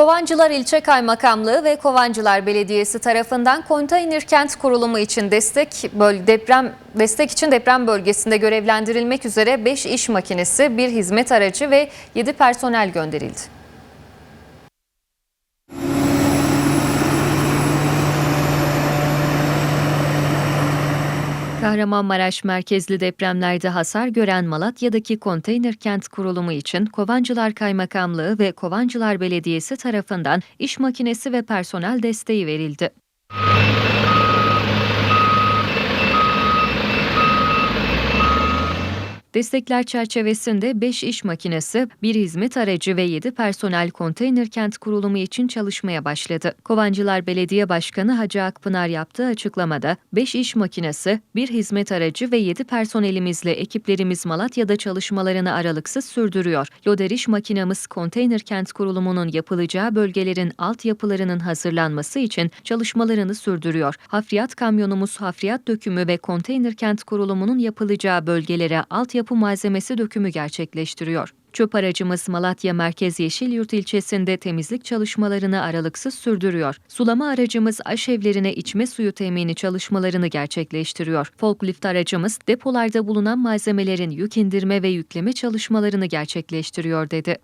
Kovancılar İlçe Kaymakamlığı ve Kovancılar Belediyesi tarafından konteyner kent kurulumu için destek deprem destek için deprem bölgesinde görevlendirilmek üzere 5 iş makinesi, 1 hizmet aracı ve 7 personel gönderildi. Kahramanmaraş merkezli depremlerde hasar gören Malatya'daki konteyner kent kurulumu için Kovancılar Kaymakamlığı ve Kovancılar Belediyesi tarafından iş makinesi ve personel desteği verildi. Destekler çerçevesinde 5 iş makinesi, 1 hizmet aracı ve 7 personel konteyner kent kurulumu için çalışmaya başladı. Kovancılar Belediye Başkanı Hacı Akpınar yaptığı açıklamada 5 iş makinesi, 1 hizmet aracı ve 7 personelimizle ekiplerimiz Malatya'da çalışmalarını aralıksız sürdürüyor. Loder iş makinamız konteyner kent kurulumunun yapılacağı bölgelerin altyapılarının hazırlanması için çalışmalarını sürdürüyor. Hafriyat kamyonumuz hafriyat dökümü ve konteyner kent kurulumunun yapılacağı bölgelere altyapı malzemesi dökümü gerçekleştiriyor. Çöp aracımız Malatya Merkez Yeşilyurt ilçesinde temizlik çalışmalarını aralıksız sürdürüyor. Sulama aracımız aşevlerine içme suyu temini çalışmalarını gerçekleştiriyor. Forklift aracımız depolarda bulunan malzemelerin yük indirme ve yükleme çalışmalarını gerçekleştiriyor dedi.